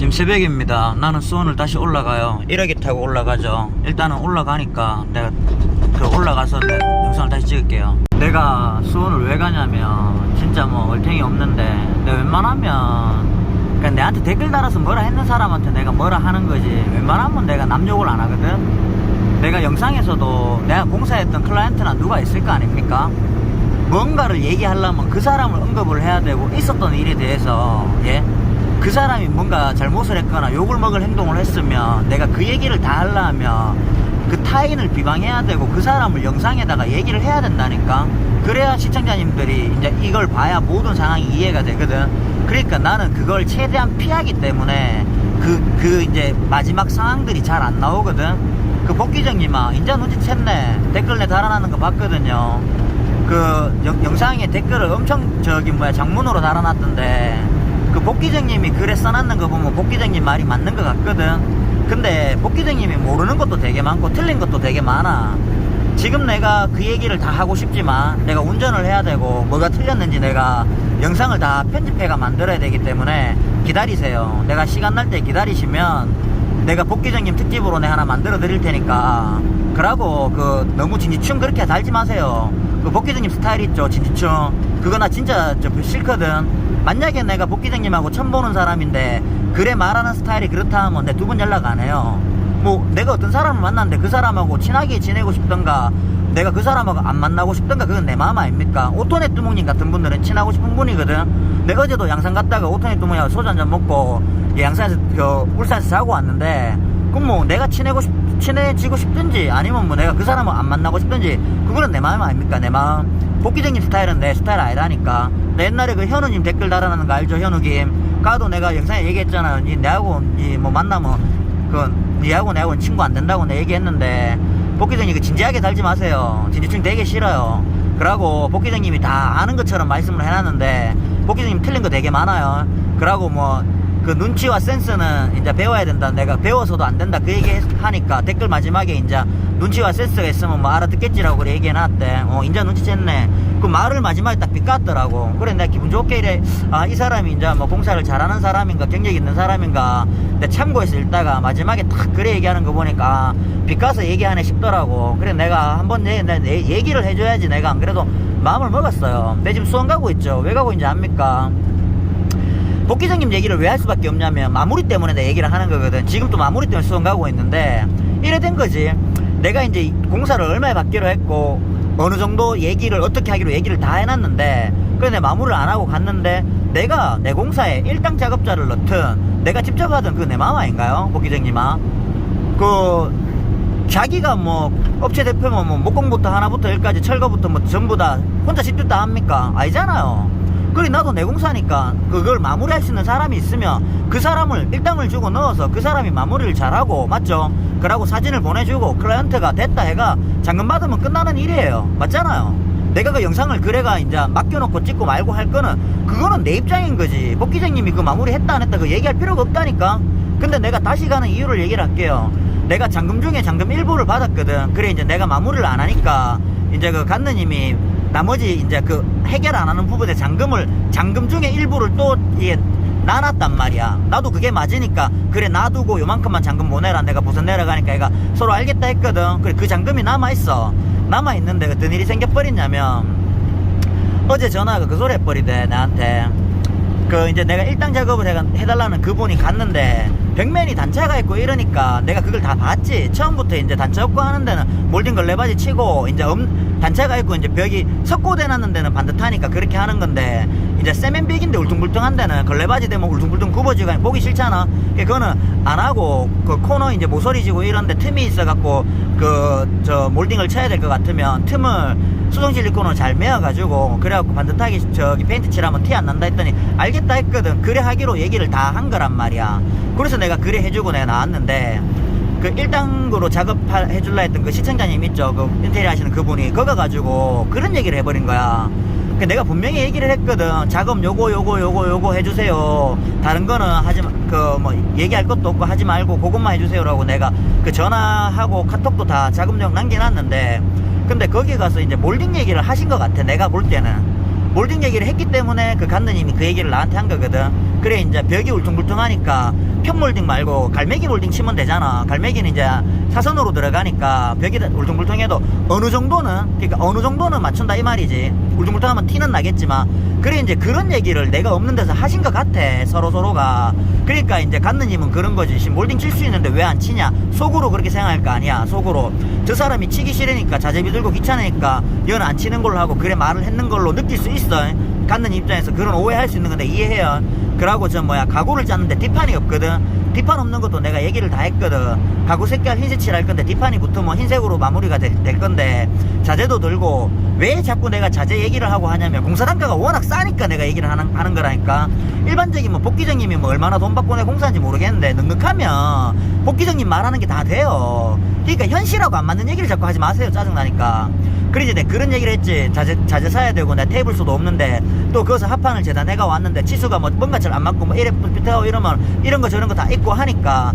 지금 새벽입니다. 나는 수원을 다시 올라가요. 1호기 타고 올라가죠. 일단은 올라가니까 내가 그 올라가서 내 영상을 다시 찍을게요. 내가 수원을 왜 가냐면 진짜 뭐 얼탱이 없는데 내가 웬만하면 그러니까 내한테 댓글 달아서 뭐라 했는 사람한테 내가 뭐라 하는 거지 웬만하면 내가 남욕을 안 하거든. 내가 영상에서도 내가 공사했던 클라이언트나 누가 있을 거 아닙니까? 뭔가를 얘기하려면 그 사람을 언급을 해야 되고 있었던 일에 대해서 예? 그 사람이 뭔가 잘못을 했거나 욕을 먹을 행동을 했으면 내가 그 얘기를 다 하려면 그 타인을 비방해야 되고 그 사람을 영상에다가 얘기를 해야 된다니까. 그래야 시청자님들이 이제 이걸 봐야 모든 상황이 이해가 되거든. 그러니까 나는 그걸 최대한 피하기 때문에 그, 그 이제 마지막 상황들이 잘 안 나오거든. 그 복귀정님아 인자 눈치챘네. 댓글 내 달아나는 거 봤거든요. 그 영, 영상에 댓글을 엄청 저기 뭐야 장문으로 달아놨던데 그 복귀정님이 글에 써놨는 거 보면 복귀정님 말이 맞는 것 같거든. 근데 복귀정님이 모르는 것도 되게 많고 틀린 것도 되게 많아. 지금 내가 그 얘기를 다 하고 싶지만 내가 운전을 해야 되고 뭐가 틀렸는지 내가 영상을 다 편집해가 만들어야 되기 때문에 기다리세요. 내가 시간 날 때 기다리시면 내가 복귀정님 특집으로 내 하나 만들어 드릴 테니까. 그러고 그 너무 진지충 그렇게 달지 마세요. 그 복귀정님 스타일 있죠? 진지충. 그거 나 진짜 저 싫거든 만약에 내가 복귀정님하고 처음 보는 사람인데 그래 말하는 스타일이 그렇다 하면 내 두 번 연락 안 해요. 뭐 내가 어떤 사람을 만났는데 그 사람하고 친하게 지내고 싶던가 내가 그 사람하고 안 만나고 싶던가 그건 내 마음 아닙니까? 오토네 뚜목님 같은 분들은 친하고 싶은 분이거든. 내가 어제도 양산 갔다가 오토네 뚜목이하고 소주 한잔 먹고 양산에서 그 울산에서 자고 왔는데 그럼 뭐 내가 친해고 싶, 친해지고 싶든지 아니면 뭐 내가 그 사람을 안 만나고 싶든지 그거는 내 마음 아닙니까? 내 마음 복귀적인 스타일은 내 스타일 아니라니까. 나 옛날에 그 현우님 댓글 달아나는 거 알죠 현우김 까도 내가 영상에 얘기했잖아. 니 내하고 니뭐 만나면 그 니하고 내하고 친구 안 된다고 내 얘기했는데 복귀장님 그 진지하게 달지 마세요. 진지충 되게 싫어요. 그러고 복귀장님이 다 아는 것처럼 말씀을 해놨는데 복귀장님 틀린 거 되게 많아요. 그러고 뭐 그 눈치와 센스는 이제 배워야 된다. 내가 배워서도 안 된다. 그 얘기 하니까 댓글 마지막에 이제 눈치와 센스가 있으면 뭐 알아듣겠지라고 그래 얘기해놨대. 어, 인자 눈치챘네. 그 말을 마지막에 딱 빗갔더라고. 그래, 내가 기분 좋게 이래. 아, 이 사람이 이제 뭐 공사를 잘하는 사람인가, 경력 있는 사람인가. 내 참고해서 읽다가 마지막에 딱 그래 얘기하는 거 보니까 빗가서 얘기하네 싶더라고. 그래, 내가 한번 내, 내, 내 얘기를 해줘야지. 내가 안 그래도 마음을 먹었어요. 내 지금 수원 가고 있죠. 왜 가고 있는지 압니까? 복귀장님 얘기를 왜 할 수밖에 없냐면 마무리 때문에 내 얘기를 하는 거거든. 지금 또 마무리 때문에 수원 가고 있는데 이래 된 거지. 내가 이제 공사를 얼마에 받기로 했고 어느 정도 얘기를 어떻게 하기로 얘기를 다 해놨는데 내 마무리를 안 하고 갔는데 내가 내 공사에 일당 작업자를 넣든 내가 직접 하든 그거 내 마음 아닌가요? 복귀장님아? 그 자기가 뭐 업체 대표면 뭐 목공부터 하나부터 열까지 철거부터 뭐 전부 다 혼자 집도 다 합니까? 아니잖아요 그래 나도 내 공사니까 그걸 마무리할 수 있는 사람이 있으면 그 사람을 일당을 주고 넣어서 그 사람이 마무리를 잘하고 맞죠? 그러고 사진을 보내주고 클라이언트가 됐다 해가 잔금 받으면 끝나는 일이에요. 맞잖아요. 내가 그 영상을 그래가 이제 맡겨놓고 찍고 말고 할 거는 그거는 내 입장인 거지. 복기장님이 그 마무리 했다 안 했다 그 얘기할 필요가 없다니까. 근데 내가 다시 가는 이유를 얘기를 할게요. 내가 잔금 중에 잔금 일부를 받았거든. 그래 이제 내가 마무리를 안 하니까 이제 그 간느님이 나머지 이제 그 해결 안 하는 부분에 잔금을 잔금 중에 일부를 또 이게 나눴단 말이야. 나도 그게 맞으니까 그래 놔두고 요만큼만 잔금 보내라. 내가 부서 내려가니까 얘가 서로 알겠다 했거든. 그래 그 잔금이 남아 있어. 남아 있는데 어떤 일이 생겨버렸냐면 어제 전화가 그 소리 해버리대 나한테. 그 이제 내가 일당 작업을 해, 해달라는 그분이 갔는데 벽면이 단차가 있고 이러니까 내가 그걸 다 봤지. 처음부터 이제 단차 없고 하는 데는 몰딩 걸레바지 치고 이제 음, 단차가 있고 이제 벽이 석고대 놨는 데는 반듯하니까 그렇게 하는 건데 이제 세면벽인데 울퉁불퉁한 데는 걸레바지 되면 울퉁불퉁 굽어지고 보기 싫잖아. 그거는 안 하고 그 코너 이제 모서리 지고 이런데 틈이 있어갖고 그 저 몰딩을 쳐야 될 것 같으면 틈을 수동 실리콘으로 잘 메어가지고 그래갖고 반듯하게 저기 페인트 칠하면 티 안 난다 했더니 알겠다 했거든. 그래 하기로 얘기를 다 한 거란 말이야. 그래서 내가 그래 해주고 내가 나왔는데 그 1당으로 작업해줄라 했던 그 시청자님 있죠? 그 인테리어 하시는 그분이. 그거 가지고 그런 얘기를 해버린 거야. 그 내가 분명히 얘기를 했거든. 작업 요거 요거 요거 요거 해주세요. 다른 거는 하지 그뭐 얘기할 것도 없고 하지 말고 그것만 해주세요라고 내가 그 전화하고 카톡도 다 작업 내용 남겨놨는데 근데 거기 가서 이제 몰딩 얘기를 하신 것 같아. 내가 볼 때는 몰딩 얘기를 했기 때문에 그 간느님이 그 얘기를 나한테 한 거거든. 그래 이제 벽이 울퉁불퉁하니까 편몰딩 말고 갈매기 몰딩 치면 되잖아. 갈매기는 이제 사선으로 들어가니까 벽이 울퉁불퉁해도 어느 정도는 그러니까 어느 정도는 맞춘다 이 말이지. 울퉁불퉁하면 티는 나겠지만 그래 이제 그런 얘기를 내가 없는 데서 하신 것 같아 서로 서로가. 그러니까 이제 간느님은 그런 거지. 몰딩 칠 수 있는데 왜 안 치냐? 속으로 그렇게 생각할 거 아니야. 속으로 저 사람이 치기 싫으니까 자제비 들고 귀찮으니까 얘는 안 치는 걸로 하고 그래 말을 했는 걸로 느낄 수 있어. 갖는 입장에서 그런 오해할 수 있는 건데 이해해요. 그러고 저 뭐야 가구를 짰는데 뒷판이 없거든. 뒷판 없는 것도 내가 얘기를 다 했거든. 가구 색깔 흰색 칠할 건데 뒷판이 붙으면 흰색으로 마무리가 될, 될 건데 자재도 들고 왜 자꾸 내가 자재 얘기를 하고 하냐면 공사 단가가 워낙 싸니까 내가 얘기를 하는, 하는 거라니까. 일반적인 뭐 복기장님이 뭐 얼마나 돈 받고 내 공사인지 모르겠는데 넉넉하면 복기장님 말하는 게 다 돼요. 그러니까 현실하고 안 맞는 얘기를 자꾸 하지 마세요. 짜증나니까. 그러지 내가 그런 얘기를 했지. 자재, 자재 사야 되고 내 테이블 수도 없는데 또 거기서 합판을 재다 내가 왔는데 치수가 뭐 뭔가 잘 안 맞고 뭐 이래 삐뚤하고 이러면 이런 거 저런 거 다 있고 하니까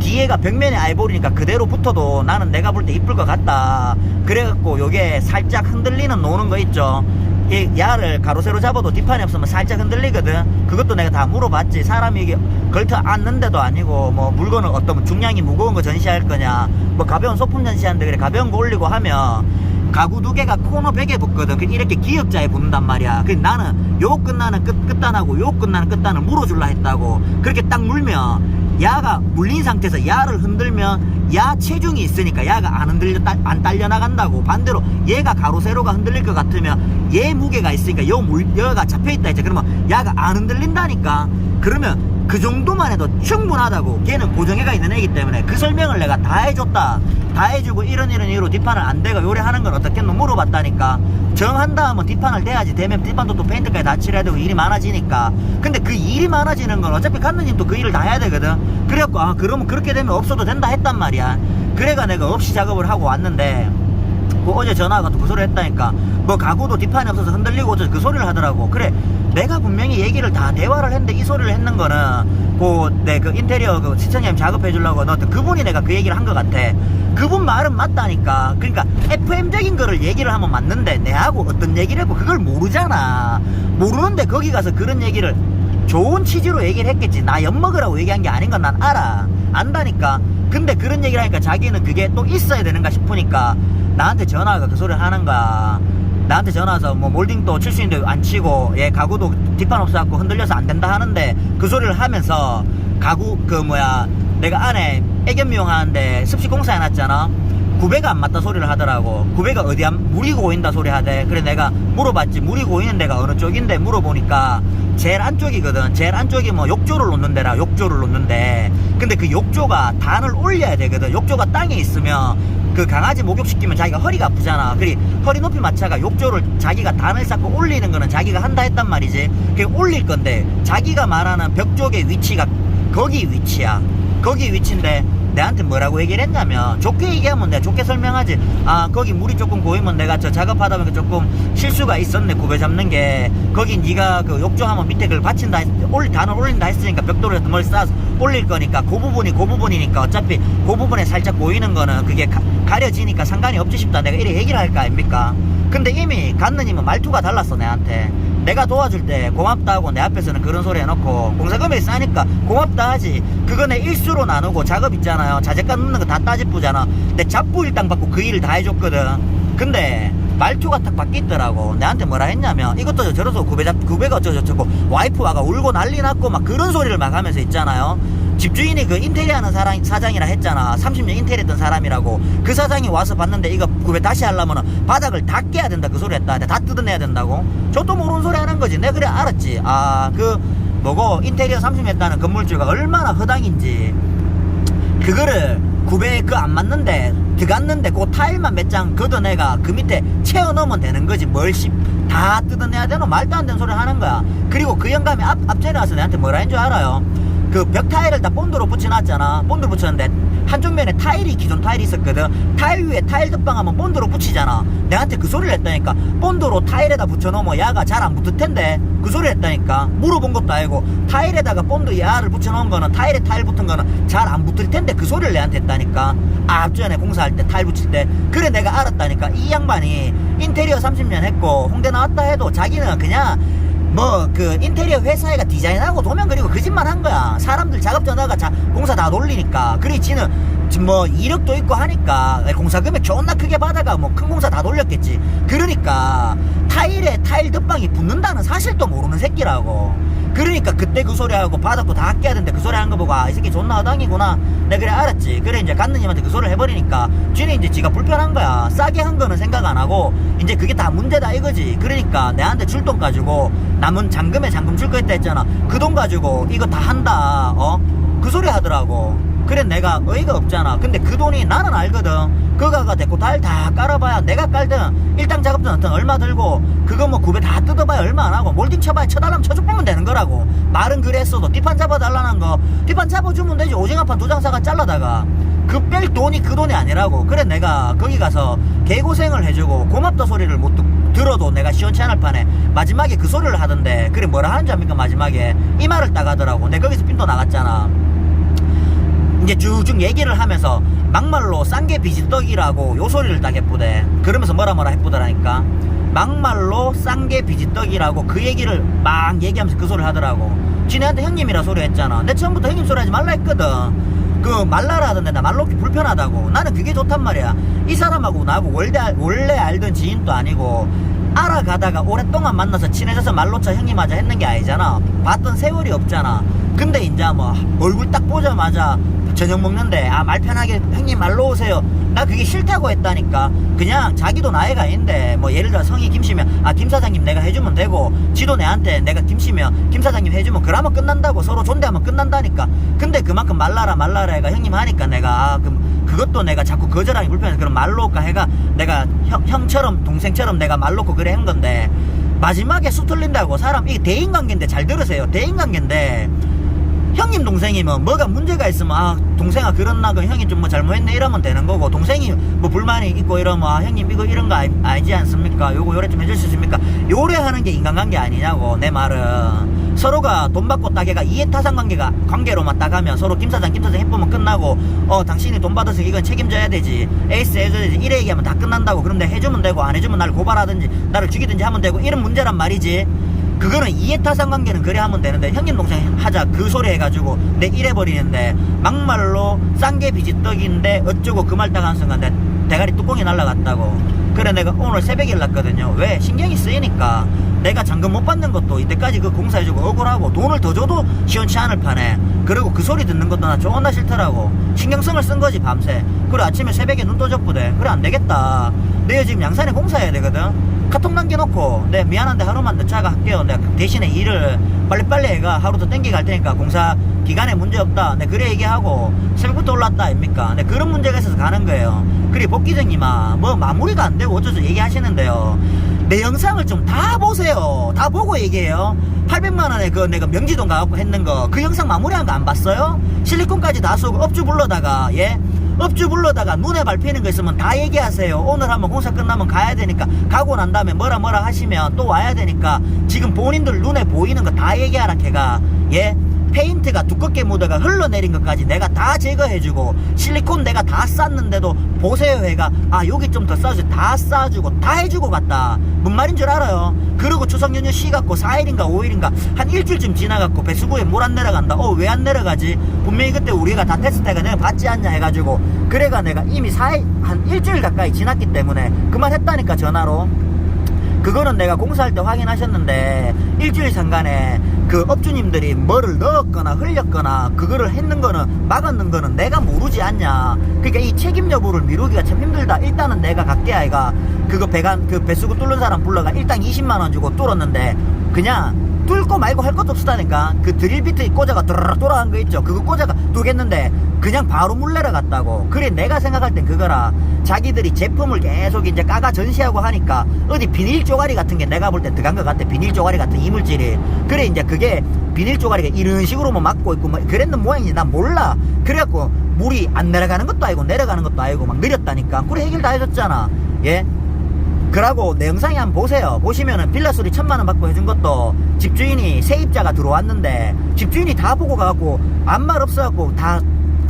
뒤에가 벽면에 아이보리니까 그대로 붙어도 나는 내가 볼 때 이쁠 것 같다. 그래갖고 요게 살짝 흔들리는 노는 거 있죠. 이 야를 가로 세로 잡아도 뒷판이 없으면 살짝 흔들리거든. 그것도 내가 다 물어봤지. 사람이 이게 걸터 앉는데도 아니고 뭐 물건을 어떤 중량이 무거운 거 전시할 거냐. 뭐 가벼운 소품 전시하는데 그래 가벼운 거 올리고 하면 가구 두 개가 코너 벽에 붙거든. 그 이렇게 기역자에 붙는단 말이야. 그 나는 요 끝나는 끝, 끝단하고 요 끝나는 끝단을 물어줄라 했다고. 그렇게 딱 물면 야가 물린 상태에서 야를 흔들면 야 체중이 있으니까 야가 안 흔들려 딸- 안 딸려 나간다고. 반대로 얘가 가로 세로가 흔들릴 것 같으면 얘 무게가 있으니까 요 물, 여가 잡혀 있다 했지. 그러면 야가 안 흔들린다니까. 그러면 그 정도만 해도 충분하다고 걔는 고정해가 있는 애기 때문에 그 설명을 내가 다 해줬다. 다 해주고 이런 이런 이유로 뒷판을 안 대가 요리하는 건 어떻겠노 물어봤다니까. 정한 다음은 뒷판을 대야지. 되면 뒷판도 또 페인트까지 다 칠해야 되고 일이 많아지니까. 근데 그 일이 많아지는 건 어차피 간느님도 그 일을 다 해야 되거든. 그래갖고 아 그러면 그렇게 되면 없어도 된다 했단 말이야. 그래가 내가 없이 작업을 하고 왔는데 그 어제 전화가 또 그 소리 했다니까. 뭐 가구도 뒷판이 없어서 흔들리고 어쩌고 그 소리를 하더라고. 그래 내가 분명히 얘기를 다 대화를 했는데 이 소리를 했는 거는 그내그 인테리어 그 시청자님 작업해 주려고 너 그분이 내가 그 얘기를 한 것 같아. 그분 말은 맞다니까. 그러니까 FM적인 거를 얘기를 하면 맞는데 내하고 어떤 얘기를 했고 그걸 모르잖아. 모르는데 거기 가서 그런 얘기를 좋은 취지로 얘기를 했겠지. 나 엿먹으라고 얘기한 게 아닌 건 난 알아. 안다니까 근데 그런 얘기를 하니까 자기는 그게 또 있어야 되는가 싶으니까 나한테 전화가 그 소리를 하는 거야 나한테 전화 와서 뭐 몰딩도 칠 수 있는데 안 치고 얘 가구도 뒷판 없어갖고 흔들려서 안 된다 하는데 그 소리를 하면서 가구 그 뭐야 내가 안에 애견 미용하는데 습식 공사 해놨잖아. 구배가 안 맞다 소리를 하더라고. 구배가 어디 안 물이 고인다 소리 하대. 그래 내가 물어봤지. 물이 고이는 데가 어느 쪽인데 물어보니까 제일 안쪽이거든. 제일 안쪽이 뭐 욕조를 놓는 데라 욕조를 놓는데 근데 그 욕조가 단을 올려야 되거든. 욕조가 땅에 있으면 그 강아지 목욕시키면 자기가 허리가 아프잖아. 그리 허리 높이 맞춰가 욕조를 자기가 단을 쌓고 올리는 거는 자기가 한다 했단 말이지. 그게 올릴 건데 자기가 말하는 벽 쪽의 위치가 거기 위치야. 거기 위치인데 내한테 뭐라고 얘기를 했냐면 좋게 얘기하면 내가 좋게 설명하지. 아 거기 물이 조금 고이면 내가 저 작업하다 보니까 조금 실수가 있었네 구배 잡는 게. 거기 네가 그 욕조하면 밑에 그걸 받친다 했, 올리 단을 올린다 했으니까 벽돌에서 뭘 쌓아서 올릴 거니까 그 부분이 그 부분이니까 어차피 그 부분에 살짝 보이는 거는 그게 가, 가려지니까 상관이 없지 싶다. 내가 이래 얘기를 할 거 아닙니까? 근데 이미 갔느님은 말투가 달랐어 내한테 내가 도와줄 때 고맙다 하고 내 앞에서는 그런 소리 해놓고 공사금액이 싸니까 고맙다 하지. 그거 내 일수로 나누고 작업 있잖아요. 자재가 넣는 거 다 따지쁘잖아. 내 잡부 일당 받고 그 일을 다 해줬거든. 근데 말투가 딱 바뀌더라고. 내한테 뭐라 했냐면 이것도 저러서 구배 잡 구배가 어쩌고저쩌고 와이프가 울고 난리 났고 막 그런 소리를 막 하면서 있잖아요. 집주인이 그 인테리어 하는 사람, 사장이라 했잖아. 30년 인테리어 했던 사람이라고. 그 사장이 와서 봤는데 이거 구배 다시 하려면은 바닥을 다 깨야 된다 그 소리 했다. 다 뜯어내야 된다고. 저도 모르는 소리 하는 거지. 내가 그래 알았지. 아 그 뭐고 인테리어 30년 했다는 건물주가 얼마나 허당인지. 그거를 구배 그안 맞는데 들어갔는데 그 타일만 몇 장 걷어내가 그 밑에 채워 넣으면 되는 거지. 뭘다 뜯어내야 되노? 말도 안 되는 소리 하는 거야. 그리고 그 영감이 앞, 앞전에 와서 내한테 뭐라 했는 줄 알아요 그 벽 타일을 다 본드로 붙여놨잖아. 본드 붙였는데 한쪽 면에 타일이 기존 타일이 있었거든. 타일 위에 타일 덧방하면 본드로 붙이잖아. 내한테 그 소리를 했다니까. 본드로 타일에다 붙여놓으면 야가 잘 안 붙을 텐데. 그 소리를 했다니까. 물어본 것도 아니고 타일에다가 본드 야를 붙여놓은 거는 타일에 타일 붙은 거는 잘 안 붙을 텐데 그 소리를 내한테 했다니까. 아 앞전에 공사할 때 타일 붙일 때. 그래 내가 알았다니까. 이 양반이 인테리어 30년 했고 홍대 나왔다 해도 자기는 그냥 뭐 그 인테리어 회사에가 디자인하고 도면 그리고 그 짓만 한 거야. 사람들 작업 전화가 자, 공사 다 돌리니까. 그리 지는 뭐 이력도 있고 하니까 공사 금액 존나 크게 받아가 뭐 큰 공사 다 돌렸겠지. 그러니까 타일에 타일 덧방이 붙는다는 사실도 모르는 새끼라고 그러니까 그때 그 소리 하고 바닥도 다 아껴야 되는데 그 소리 한 거 보고 아 이 새끼 존나 허당이구나. 내가 그래 알았지. 그래 이제 갔느님한테 그 소리를 해버리니까 쥐는 이제 지가 불편한 거야. 싸게 한 거는 생각 안 하고 이제 그게 다 문제다 이거지. 그러니까 내한테 줄 돈 가지고 남은 잔금에 잔금 줄 거 있다 했잖아. 그 돈 가지고 이거 다 한다. 어? 그 소리 하더라고 그래 내가 어이가 없잖아. 근데 그 돈이 나는 알거든. 그거가 데코 타일 다 깔아봐야 내가 깔든 일당 작업든 어떤 얼마 들고 그거 뭐 굽에 다 뜯어봐야 얼마 안 하고 몰딩 쳐봐야 쳐달라면 쳐주면 되는 거라고. 말은 그랬어도 뒷판 잡아달라는 거. 뒷판 잡아주면 되지. 오징어판 두장 사가 잘라다가. 그 뺄 돈이 그 돈이 아니라고. 그래 내가 거기 가서 개고생을 해주고 고맙다 소리를 못 듣, 들어도 내가 시원치 않을 판에 마지막에 그 소리를 하던데 그래 뭐라 하는 줄 압니까? 마지막에. 이 말을 딱 하더라고. 내 거기서 핀도 나갔잖아 이제 쭉쭉 얘기를 하면서 막말로 싼게 비지떡이라고 요 소리를 딱 해쁘대. 그러면서 뭐라 뭐라 해쁘더라니까. 막말로 싼게 비지떡이라고 그 얘기를 막 얘기하면서 그 소리를 하더라고. 지네한테 형님이라 소리 했잖아. 내 처음부터 형님 소리 하지 말라 했거든. 그 말라라 하던데 나 말로기 불편하다고. 나는 그게 좋단 말이야. 이 사람하고 나하고 원래, 알- 원래 알던 지인도 아니고 알아가다가 오랫동안 만나서 친해져서 말로차 형님 하자 했는 게 아니잖아. 봤던 세월이 없잖아 근데 이제 뭐 얼굴 딱 보자마자 저녁 먹는데 아 말 편하게 형님 말로 오세요. 나 그게 싫다고 했다니까. 그냥 자기도 나이가 있는데 뭐 예를 들어 성이 김씨면 아 김 사장님 내가 해주면 되고 지도 내한테 내가 김씨면 김 사장님 해주면 그러면 끝난다고 서로 존대하면 끝난다니까. 근데 그만큼 말라라 말라라 해가 형님 하니까 내가 아, 그럼 그것도 내가 자꾸 거절하기 불편해서 그럼 말로 올까 해가 내가 형, 형처럼 동생처럼 내가 말로 고 그래 한 건데 마지막에 수 틀린다고 사람 이게 대인관계인데 잘 들으세요. 대인관계인데 형님 동생이면 뭐가 문제가 있으면 아 동생아 그렇나? 그 형이 좀 뭐 잘못했네? 이러면 되는 거고 동생이 뭐 불만이 있고 이러면 아 형님 이거 이런 거 알, 알지 않습니까? 요거 요래 좀 해줄 수 있습니까? 요래 하는 게 인간관계 아니냐고 내 말은. 서로가 돈 받고 따개가 이해타산 관계가 관계로만 따가면 서로 김 사장 김 사장 해보면 끝나고 어 당신이 돈 받아서 이건 책임져야 되지 에이스 해줘야 되지 이래 얘기하면 다 끝난다고. 그런데 해주면 되고 안 해주면 나를 고발하든지 나를 죽이든지 하면 되고 이런 문제란 말이지 그거는 이해타산 관계는 그래 하면 되는데 형님 동생 하자 그 소리 해가지고 내 이래버리는데 막말로 싼게 비지떡인데 어쩌고 그말딱한 순간 내 대가리 뚜껑이 날라갔다고. 그래 내가 오늘 새벽에 일났거든요. 왜? 신경이 쓰이니까. 내가 잔금 못 받는 것도 이때까지 그 공사해주고 억울하고 돈을 더 줘도 시원치 않을 판에. 그리고 그 소리 듣는 것도 나 존나 싫더라고. 신경성을 쓴 거지 밤새. 그래 아침에 새벽에 눈 떠졌부대 그래 안 되겠다. 내가 지금 양산에 공사해야 되거든 카톡 남겨놓고 네 미안한데 하루만 늦자가 할게요. 내가 대신에 일을 빨리빨리 해가 하루 더 땡기 갈 테니까 공사 기간에 문제 없다. 네 그래 얘기하고 새벽부터 올랐다 아닙니까? 네 그런 문제가 있어서 가는 거예요. 그리 복귀장님아 뭐 마무리가 안 되고 어쩌서 얘기하시는데요. 내 영상을 좀 다 보세요. 다 보고 얘기해요. 800만원에 그 내가 명지동 가갖고 했는 거 그 영상 마무리한 거 안 봤어요? 실리콘까지 다 쏘고 업주 불러다가 예 업주 불러다가 눈에 밟히는 거 있으면 다 얘기하세요. 오늘 한번 공사 끝나면 가야 되니까. 가고 난 다음에 뭐라 뭐라 하시면 또 와야 되니까. 지금 본인들 눈에 보이는 거 다 얘기하라 걔가. 예 페인트가 두껍게 묻어가 흘러내린 것까지 내가 다 제거해주고 실리콘 내가 다 쌌는데도 보세요 해가. 아 여기 좀 더 싸주고 다 싸주고 다 해주고 갔다. 뭔 말인 줄 알아요? 그리고 추석 연휴 쉬갖고 4일인가 5일인가 한 일주일쯤 지나갖고 배수구에 물 안 내려간다. 어 왜 안 내려가지? 분명히 그때 우리가 다 테스트해가 내가 받지 않냐 해가지고 그래가 내가 이미 4일 한 일주일 가까이 지났기 때문에 그만 했다니까 전화로 그거는 내가 공사할 때 확인하셨는데 일주일 상간에 그 업주님들이 뭐를 넣었거나 흘렸거나 그거를 했는 거는 막았는 거는 내가 모르지 않냐. 그러니까 이 책임 여부를 미루기가 참 힘들다. 일단은 내가 갈게 아이가. 그거 배관 그 배수구 뚫는 사람 불러가 일당 20만 원 주고 뚫었는데 그냥 뚫고 말고 할 것도 없었다니까. 그 드릴 비트 꽂아가 드르륵 돌아간 거 있죠. 그거 꽂아가 뚫겠는데 그냥 바로 물 내려갔다고. 그래 내가 생각할 땐 그거라. 자기들이 제품을 계속 이제 까가 전시하고 하니까 어디 비닐 쪼가리 같은 게 내가 볼 때 들어간 것 같아. 비닐 쪼가리 같은 이물질이. 그래 이제 그게 비닐 쪼가리가 이런 식으로 뭐 막고 있고 뭐 그랬는 모양인지. 난 몰라. 그래갖고 물이 안 내려가는 것도 아니고 내려가는 것도 아니고 막 느렸다니까. 그래 해결 다 해줬잖아. 예 그러고 내 영상에 한번 보세요. 보시면은 빌라 수리 천만 원 받고 해준 것도 집주인이 세입자가 들어왔는데 집주인이 다 보고 가고 아무 말 없어갖고 다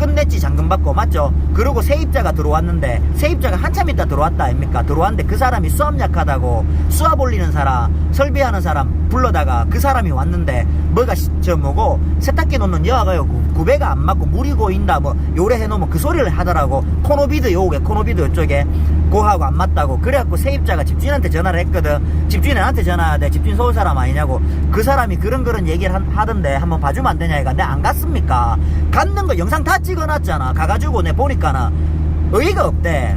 끝냈지 잔금 받고 맞죠? 그리고 세입자가 들어왔는데 세입자가 한참 있다 들어왔다 아닙니까? 들어왔는데 그 사람이 수압 약하다고 수압 올리는 사람 설비하는 사람 불러다가 그 사람이 왔는데 뭐가 시- 저 뭐고 세탁기 놓는 여하가요 구- 구배가 안 맞고 물이 고인다 뭐 요래 해놓으면 그 소리를 하더라고. 코노비드 요게 코노비드 요쪽에 고하고 안 맞다고. 그래갖고 세입자가 집주인한테 전화를 했거든. 집주인 나한테 전화하대 집주인 서울 사람 아니냐고. 그 사람이 그런 그런 얘기를 한- 하던데 한번 봐주면 안 되냐 이가. 내가 안 갔습니까? 갔는 거 영상 다 찍 어놨잖아. 가가지고 내 보니까는 의의가 없대.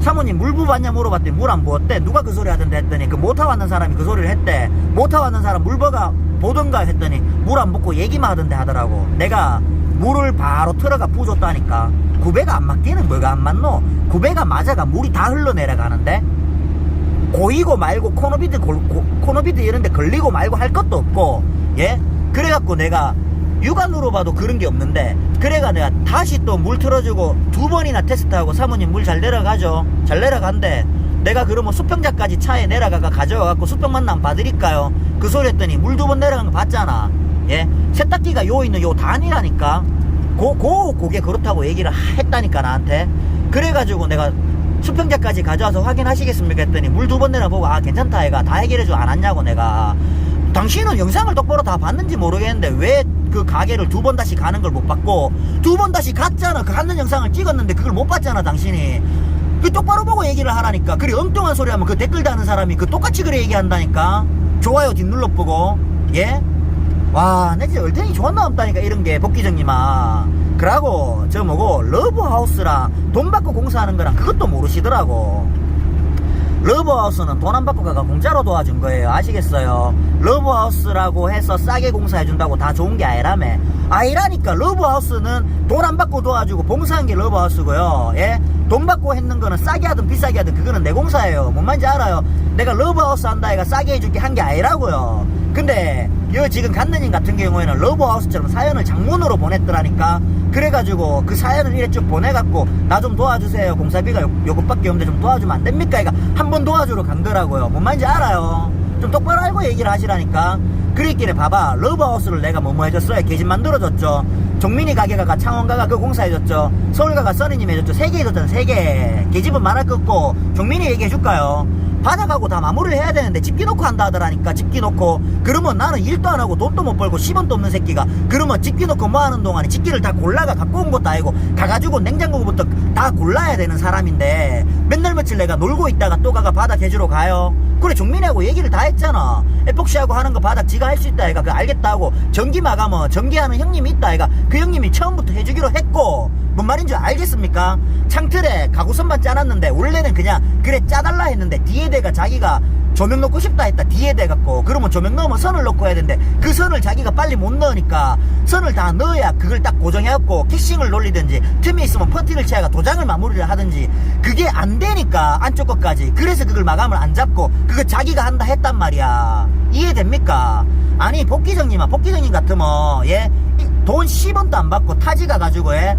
사모님 물 부었냐 물어봤더니 물 안 부었대. 누가 그 소리 하던데 했더니 그 모타 왔는 사람이 그 소리를 했대. 모타 왔는 사람 물 버가 보던가 했더니 물 안 붓고 얘기만 하던데 하더라고. 내가 물을 바로 틀어가 부어줬다니까. 구배가 안 맞기는 뭐가 안 맞노? 구배가 맞아가 물이 다 흘러내려가는데? 고이고 말고 코노비드 골- 고- 코노비드 이런데 걸리고 말고 할 것도 없고 예? 그래갖고 내가 육안으로 봐도 그런 게 없는데 그래가 내가 다시 또 물 틀어주고 두 번이나 테스트하고 사모님 물 잘 내려가죠. 잘 내려간대. 내가 그러면 수평자까지 차에 내려가가 가져와갖고 수평 만 남 봐드릴까요? 그 소리 했더니 물 두 번 내려간 거 봤잖아. 예? 세탁기가 요 있는 요 단이라니까. 고, 고, 고게 그렇다고 얘기를 했다니까 나한테. 그래가지고 내가 수평자까지 가져와서 확인하시겠습니까? 했더니 물 두 번 내려 보고 아 괜찮다 애가. 다 해결해줘 안 왔냐고 내가 당신은 영상을 똑바로 다 봤는지 모르겠는데 왜 그 가게를 두 번 다시 가는 걸 못 봤고 두 번 다시 갔잖아 그 갔는 영상을 찍었는데 그걸 못 봤잖아 당신이 그 똑바로 보고 얘기를 하라니까 그래 엉뚱한 소리 하면 그 댓글 다는 사람이 그 똑같이 그래 얘기한다니까 좋아요 뒷 눌러 보고 예? 와, 내 진짜 얼탱이 존나 없다니까, 이런 게, 복귀정님아. 그러고, 저 뭐고, 러브하우스랑 돈 받고 공사하는 거랑 그것도 모르시더라고. 러브하우스는 돈 안 받고 가가 공짜로 도와준 거예요. 아시겠어요? 러브하우스라고 해서 싸게 공사해준다고 다 좋은 게 아니라며. 아니라니까, 러브하우스는 돈 안 받고 도와주고 봉사한 게 러브하우스고요. 예? 돈 받고 했는 거는 싸게 하든 비싸게 하든 그거는 내 공사예요. 뭔 말인지 알아요? 내가 러브하우스 한다 해가 싸게 해줄게 한 게 아니라고요. 근데 여 지금 간느님 같은 경우에는 러브하우스처럼 사연을 장문으로 보냈더라니까 그래가지고 그 사연을 이래 쭉 보내갖고 나 좀 도와주세요 공사비가 요, 요것밖에 없는데 좀 도와주면 안 됩니까? 이가 한번 도와주러 간 거라고요 뭔 말인지 알아요 좀 똑바로 알고 얘기를 하시라니까 그랬길래 봐봐. 러브하우스를 내가 뭐뭐 해줬어요? 계집 만들어줬죠. 종민이 가게가 창원가가 그 공사해줬죠. 서울가가 써니님 해줬죠. 세 개 해줬잖아 세개. 계집은 말할 거 없고 종민이 얘기해줄까요? 받아가고 다 마무리를 해야 되는데 집기 놓고 한다 하더라니까 집기 놓고. 그러면 나는 일도 안 하고 돈도 못 벌고 10원도 없는 새끼가. 그러면 집기 놓고 뭐 하는 동안에 집기를 다 골라가 갖고 온 것도 아니고 가가지고 냉장고부터 다 골라야 되는 사람인데 맨날 며칠 내가 놀고 있다가 또 가가 바닥 해주러 가요? 그래 종민이하고 얘기를 다 했잖아 에폭시하고 하는 거 바닥 지가 할 수 있다 아이가. 그 알겠다고. 전기 마감은 전기하는 형님이 있다 아이가. 그 형님이 처음부터 해주기로 했고. 뭔 말인 줄 알겠습니까? 창틀에 가구선만 짜놨는데 원래는 그냥 그래 짜달라 했는데 뒤에 대가 자기가 조명 넣고 싶다 했다 뒤에 대 갖고. 그러면 조명 넣으면 선을 넣고 해야 되는데 그 선을 자기가 빨리 못 넣으니까 선을 다 넣어야 그걸 딱 고정해갖고 캐싱을 놀리든지 틈이 있으면 퍼티를 치아가 도장을 마무리를 하든지 그게 안 되니까 안쪽 것까지. 그래서 그걸 마감을 안 잡고 그거 자기가 한다 했단 말이야 이해됩니까? 아니 복귀정님아 복귀정님 같으면 예? 이- 돈 10원도 안 받고 타지 가가지고 예?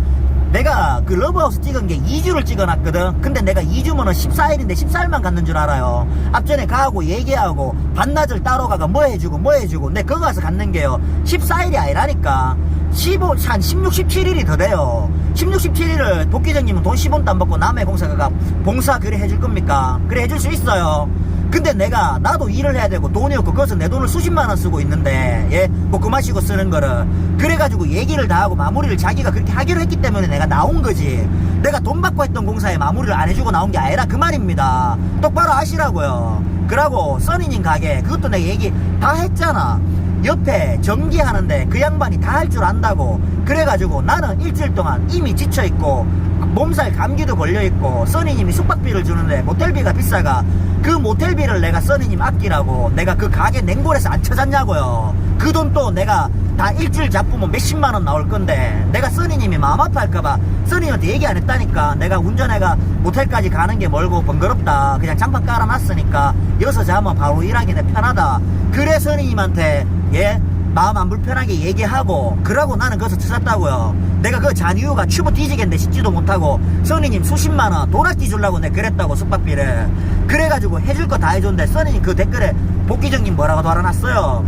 내가 그 러브하우스 찍은 게 2주를 찍어놨거든 근데 내가 2주면은 14일인데 14일만 갔는 줄 알아요 앞전에 가고 얘기하고 반나절 따로 가가 뭐 해주고 뭐 해주고 내 거기 가서 갔는 게요 14일이 아니라니까 15, 한 16, 17일이 더 돼요 16, 17일을 도끼장님은 돈 10원도 안 받고 남의 공사가 봉사 그래 해줄 겁니까 그래 해줄 수 있어요 근데 내가 나도 일을 해야 되고 돈이 없고 거기서 내 돈을 수십만 원 쓰고 있는데 예? 먹고 마시고 쓰는 거를. 그래가지고 얘기를 다 하고 마무리를 자기가 그렇게 하기로 했기 때문에 내가 나온 거지. 내가 돈 받고 했던 공사에 마무리를 안 해주고 나온 게 아니라 그 말입니다. 똑바로 하시라고요. 그러고 써니님 가게 그것도 내가 얘기 다 했잖아. 옆에 전기하는데 그 양반이 다 할 줄 안다고. 그래가지고 나는 일주일 동안 이미 지쳐있고 몸살 감기도 걸려있고 써니님이 숙박비를 주는데 모텔비가 비싸가 그 모텔비를 내가 써니님 아끼라고 내가 그 가게 냉골에서 안 찾았냐고요. 그 돈 또 내가 다 일주일 잡으면 몇십만 원 나올 건데 내가 써니님이 마음 아파할까봐 써니한테 얘기 안 했다니까 내가 운전해가 모텔까지 가는 게 멀고 번거롭다. 그냥 장판 깔아놨으니까 여기서 자면 바로 일하기 내 편하다. 그래 써니님한테. 예 마음 안 불편하게 얘기하고 그러고 나는 거기서 찾았다고요. 내가 그 잔 이유가 추부 뒤지겠는데 씻지도 못하고 써니님 수십만원 돈 아끼 주려고 내가 그랬다고 숙박비를. 그래가지고 해줄 거 다 해줬는데 써니님 그 댓글에 복귀정님 뭐라고 달아놨어요?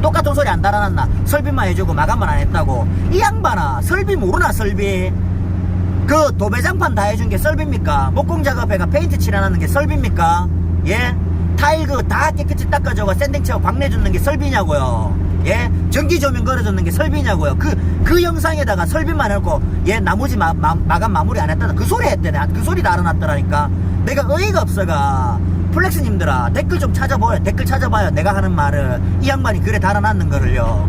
똑같은 소리 안 달아놨나? 설비만 해주고 마감만 안 했다고. 이 양반아 설비 모르나 설비? 그 도배장판 다 해준 게 설비입니까? 목공 작업해가 페인트 칠해놨는 게 설비입니까? 예? 타일 그 다 깨끗이 닦아줘가 샌딩 채워 광내 줬는 게 설비냐고요 예? 전기 조명 걸어줬는 게 설비냐고요. 그 그 영상에다가 설비만 해놓고 예 나머지 마, 마, 마감 마무리 안 했다 그 소리 했대네. 그 소리 달아놨더라니까. 내가 어이가 없어가. 플렉스님들아 댓글 좀 찾아봐요 댓글 찾아봐요. 내가 하는 말을. 이 양반이 글에 달아놨는 거를요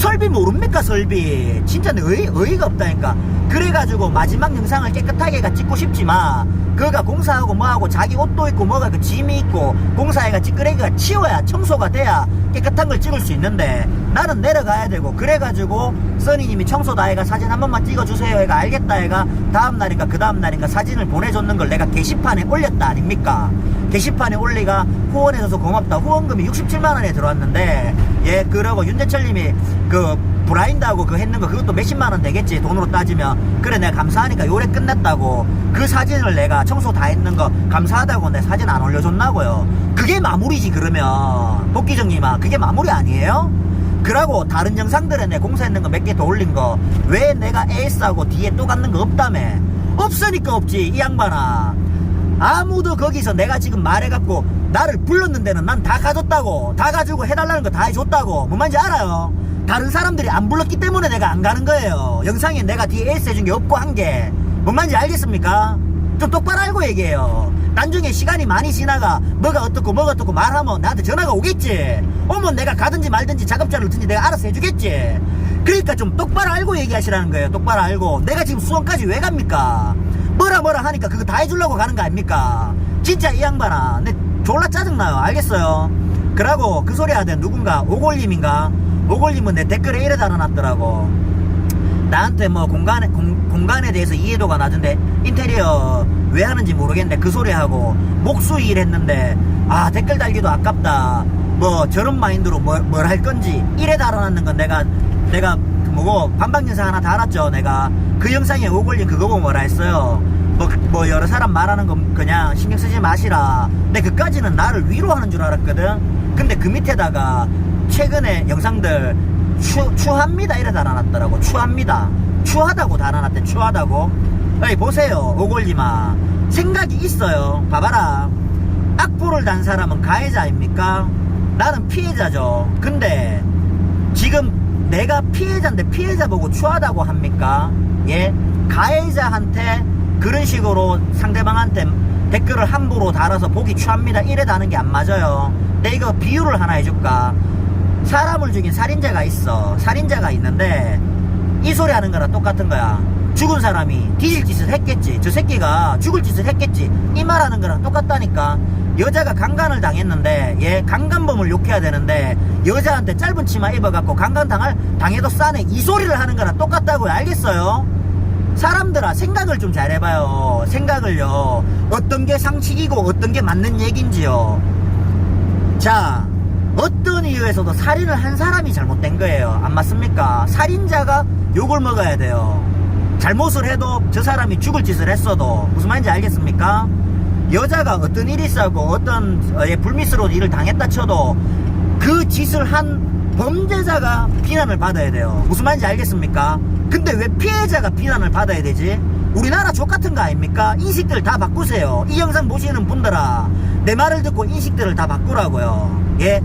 설비 모릅니까 설비? 진짜 내 어이, 어이가 없다니까. 그래가지고 마지막 영상을 깨끗하게가 찍고 싶지만 그가 공사하고 뭐하고 자기 옷도 있고 뭐가 그 짐이 있고 공사해가 찌끄레기가 치워야 청소가 돼야 깨끗한 걸 찍을 수 있는데 나는 내려가야 되고 그래가지고 써니님이 청소 다 해가 사진 한 번만 찍어주세요. 해가 알겠다 해가. 다음날인가 그 다음날인가 사진을 보내줬는 걸 내가 게시판에 올렸다 아닙니까? 게시판에 올리가 후원해줘서 고맙다. 후원금이 67만 원에 들어왔는데 예 그러고 윤재철님이 그 브라인드하고 그 했는 거 그것도 몇십만 원 되겠지 돈으로 따지면. 그래 내가 감사하니까 요래 끝냈다고. 그 사진을 내가 청소 다 했는 거 감사하다고 내 사진 안 올려줬나고요. 그게 마무리지 그러면. 복귀정님아 그게 마무리 아니에요? 그러고 다른 영상들에 내 공사했는 거 몇 개 더 올린 거 왜 내가 에이스하고 뒤에 또 갖는 거 없다며? 없으니까 없지 이 양반아. 아무도 거기서 내가 지금 말해갖고 나를 불렀는 데는 난 다 가졌다고. 다 가지고 해달라는 거 다 해줬다고. 뭔 말인지 알아요? 다른 사람들이 안 불렀기 때문에 내가 안 가는 거예요. 영상에 내가 에이스 해준 게 없고 한 게. 뭔 말인지 알겠습니까? 좀 똑바로 알고 얘기해요. 나중에 시간이 많이 지나가 뭐가 어떻고 뭐가 어떻고 말하면 나한테 전화가 오겠지. 오면 내가 가든지 말든지 작업자를 든지 내가 알아서 해주겠지. 그러니까 좀 똑바로 알고 얘기하시라는 거예요. 똑바로 알고. 내가 지금 수원까지 왜 갑니까? 뭐라 뭐라 하니까 그거 다 해주려고 가는 거 아닙니까? 진짜 이 양반아. 내 졸라 짜증나요. 알겠어요. 그러고 그 소리 하던 누군가 오골님인가? 오골님은 내 댓글에 이래 달아놨더라고. 나한테 뭐 공간에 공, 공간에 대해서 이해도가 낮은데 인테리어 왜 하는지 모르겠는데 그 소리 하고 목수 일 했는데 아 댓글 달기도 아깝다. 뭐 저런 마인드로 뭘 할 건지 이래 달아놨는 건 내가 내가 그 뭐고 반박 영상 하나 달았죠 내가. 그 영상에 오골님 그거 보고 뭐라 했어요 뭐, 뭐 여러 사람 말하는 거 그냥 신경 쓰지 마시라. 근데 그까지는 나를 위로하는 줄 알았거든. 근데 그 밑에다가 최근에 영상들 추, 추합니다 이래 달아놨더라고. 추합니다. 추하다고 달아놨대 추하다고. 어이 보세요 오골리마 생각이 있어요. 봐봐라. 악보를 단 사람은 가해자입니까? 나는 피해자죠. 근데 지금 내가 피해자인데 피해자 보고 추하다고 합니까? 예? 가해자한테 그런 식으로 상대방한테 댓글을 함부로 달아서 보기 추합니다 이래 다는 게 안 맞아요 내 이거 비유를 하나 해줄까 사람을 죽인 살인자가 있어. 살인자가 있는데 이 소리 하는 거랑 똑같은 거야. 죽은 사람이 뒤질 짓을 했겠지. 저 새끼가 죽을 짓을 했겠지. 이 말하는 거랑 똑같다니까. 여자가 강간을 당했는데 얘 강간범을 욕해야 되는데 여자한테 짧은 치마 입어갖고 강간 당할 당해도 싸네. 이 소리를 하는 거랑 똑같다고요. 알겠어요? 사람들아 생각을 좀 잘 해봐요. 생각을요. 어떤 게 상식이고 어떤 게 맞는 얘긴지요. 자, 어떤 이유에서도 살인을 한 사람이 잘못된 거예요. 안 맞습니까? 살인자가 욕을 먹어야 돼요. 잘못을 해도 저 사람이 죽을 짓을 했어도 무슨 말인지 알겠습니까? 여자가 어떤 일이 있었고 어떤 어, 예, 불미스러운 일을 당했다 쳐도 그 짓을 한 범죄자가 비난을 받아야 돼요. 무슨 말인지 알겠습니까? 근데 왜 피해자가 비난을 받아야 되지? 우리나라 족 같은 거 아닙니까? 인식들 다 바꾸세요. 이 영상 보시는 분들아, 내 말을 듣고 인식들을 다 바꾸라고요. 예?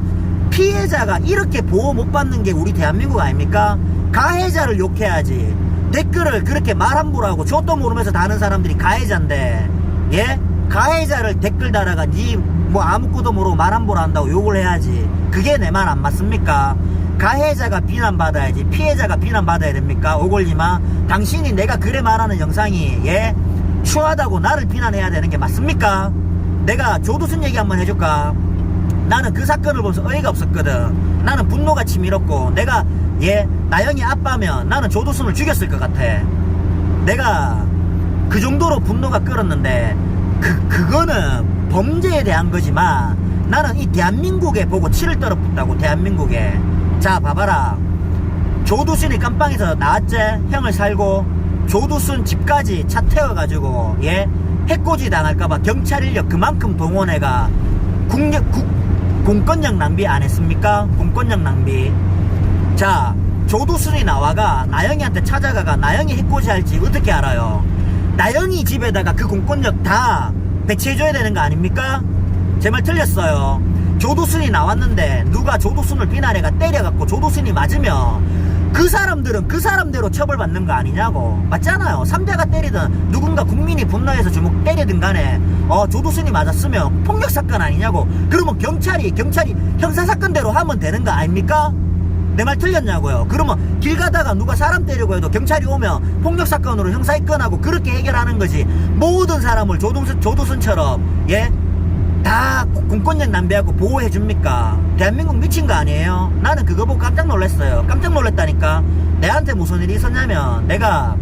피해자가 이렇게 보호 못 받는 게 우리 대한민국 아닙니까? 가해자를 욕해야지. 댓글을 그렇게 말 함부로 하고 저도 모르면서 다는 사람들이 가해자인데, 예? 가해자를 댓글 달아가 니 뭐 아무것도 모르고 말 함부로 한다고 욕을 해야지. 그게 내 말 안 맞습니까? 가해자가 비난받아야지 피해자가 비난받아야 됩니까? 오골리마 당신이 내가 그래 말하는 영상이 예? 추하다고 나를 비난해야 되는 게 맞습니까? 내가 조두순 얘기 한번 해줄까? 나는 그 사건을 보면서 어이가 없었거든. 나는 분노가 치밀었고, 내가 얘 나영이 아빠면 나는 조두순을 죽였을 것 같아. 내가 그 정도로 분노가 끓었는데, 그, 그거는 범죄에 대한 거지만, 나는 이 대한민국에 보고 치를 떨어붙다고, 대한민국에. 자, 봐봐라. 조두순이 깜빵에서 나왔지? 형을 살고, 조두순 집까지 차 태워가지고, 예? 해코지 당할까봐 경찰 인력 그만큼 동원해가, 국력, 국, 공권력 낭비 안 했습니까? 공권력 낭비. 자, 조두순이 나와가 나영이한테 찾아가가 나영이 해코지 할지 어떻게 알아요? 나영이 집에다가 그 공권력 다 배치해줘야 되는 거 아닙니까? 제 말 틀렸어요. 조두순이 나왔는데 누가 조두순을 비난해가 때려갖고 조두순이 맞으면 그 사람들은 그 사람대로 처벌받는 거 아니냐고. 맞잖아요. 삼대가 때리든 누군가 국민이 분노해서 주먹 때리든 간에 어, 조두순이 맞았으면 폭력사건 아니냐고. 그러면 경찰이, 경찰이 형사사건대로 하면 되는 거 아닙니까? 내 말 틀렸냐고요. 그러면 길 가다가 누가 사람 때리고 해도 경찰이 오면 폭력사건으로 형사 입건하고 그렇게 해결하는 거지. 모든 사람을 조두순, 조두순처럼, 예? 다 공권력 낭비하고 보호해 줍니까? 대한민국 미친 거 아니에요? 나는 그거 보고 깜짝 놀랐어요. 깜짝 놀랐다니까. 내한테 무슨 일이 있었냐면 내가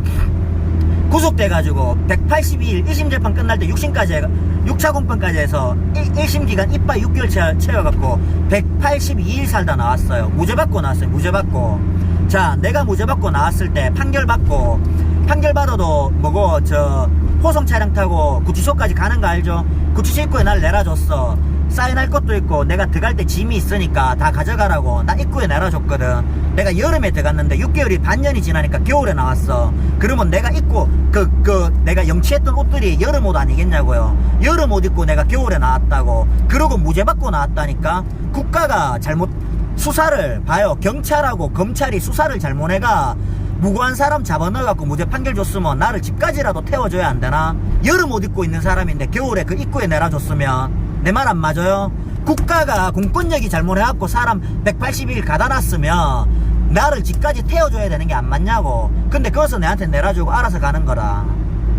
구속돼가지고 182일 1심 재판 끝날 때 6심까지 해가 6차 공판까지 해서 1, 심 기간 이빨 6개월 채, 채워갖고 182일 살다 나왔어요. 무죄 받고 나왔어요. 무죄 받고. 자, 내가 무죄 받고 나왔을 때 판결 받고 판결 받아도 뭐고 저 호송 차량 타고 구치소까지 가는 거 알죠? 구치소 입구에 날 내려줬어. 사인할 것도 있고 내가 들어갈 때 짐이 있으니까 다 가져가라고 나 입구에 내려줬거든. 내가 여름에 들어갔는데 6개월이 반년이 지나니까 겨울에 나왔어. 그러면 내가 입고 그, 그 내가 영치했던 옷들이 여름 옷 아니겠냐고요. 여름 옷 입고 내가 겨울에 나왔다고. 그러고 무죄 받고 나왔다니까. 국가가 잘못 수사를 봐요. 경찰하고 검찰이 수사를 잘못해가 무고한 사람 잡아넣어갖고 무죄 판결 줬으면 나를 집까지라도 태워줘야 안 되나? 여름 옷 입고 있는 사람인데 겨울에 그 입구에 내려줬으면 내 말 안 맞아요? 국가가 공권력이 잘못해갖고 사람 180일 가다 놨으면 나를 집까지 태워줘야 되는 게 안 맞냐고. 근데 그것은 내한테 내려주고 알아서 가는 거라.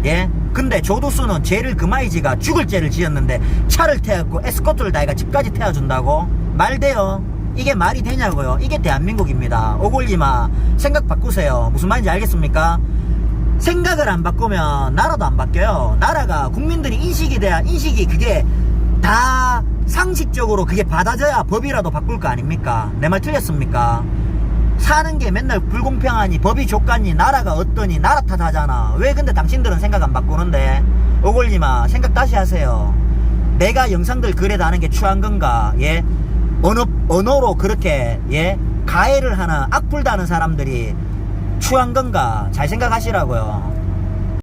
예? 근데 조두수는 죄를 금하이지가 죽을 죄를 지었는데 차를 태웠고 에스코트를 다해가 집까지 태워준다고? 말 돼요. 이게 말이 되냐고요. 이게 대한민국입니다. 오골리마 생각 바꾸세요. 무슨 말인지 알겠습니까? 생각을 안 바꾸면 나라도 안 바뀌어요. 나라가 국민들이 인식이 돼야 인식이 그게 다 상식적으로 그게 받아져야 법이라도 바꿀 거 아닙니까? 내 말 틀렸습니까? 사는 게 맨날 불공평하니 법이 족같니 나라가 어떠니 나라 탓하잖아. 왜 근데 당신들은 생각 안 바꾸는데? 오골리마 생각 다시 하세요. 내가 영상들 글에 다는 게 추한 건가? 예? 언어, 언어로 그렇게, 예? 가해를 하는 악플 다는 사람들이 추한 건가? 잘 생각하시라고요.